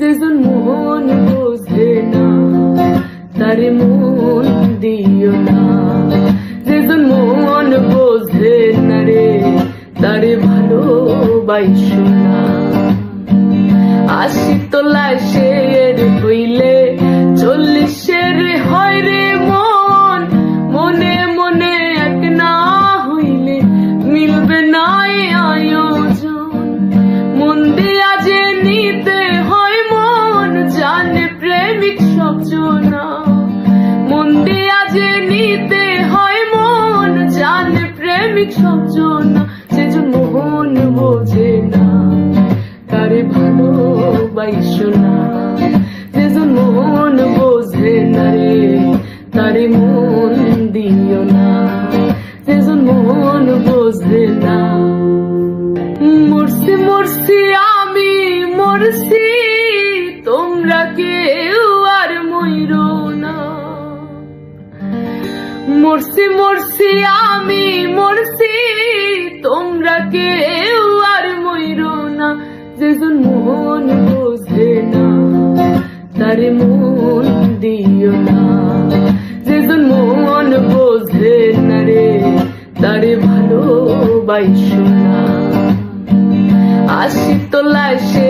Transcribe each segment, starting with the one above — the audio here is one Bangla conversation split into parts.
যেজন মন বোঝে না, তার মন দিও না। যেজন মন বোঝে না রে, তারে ভালোবাসো না। আশি তোলায় যে নিতে হয় মন, জানে প্রেমিক সবজনা, সেজন মোহন বোঝে না। তারে ভালোবাসো না যেজন মন বোঝে না রে। তারে মন দিও না যেজন মন বোঝে না। মরছি মরছি আমি, মরছি মরছি মরছি, আমি মরছি। তোমরা কেউ আর ময়ূর না। যেজন মন বোঝে না, তারে মন দিও না। যেজন মন বোঝে না রে, তারে ভালোবাসো না। আশি তোলায় শের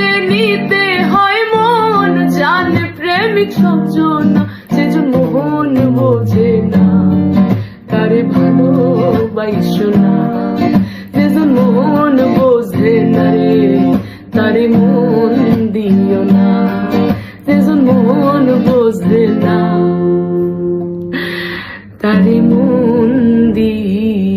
যে নিতে হয় মন, জানে প্রেমিক সবজনা সেজন মোহন বোঝে না। তারে ভালোবাসো না যেজন মন বোঝে না রে। তারে মন দিও না যেজন মন বোঝে না। তারে মন দিও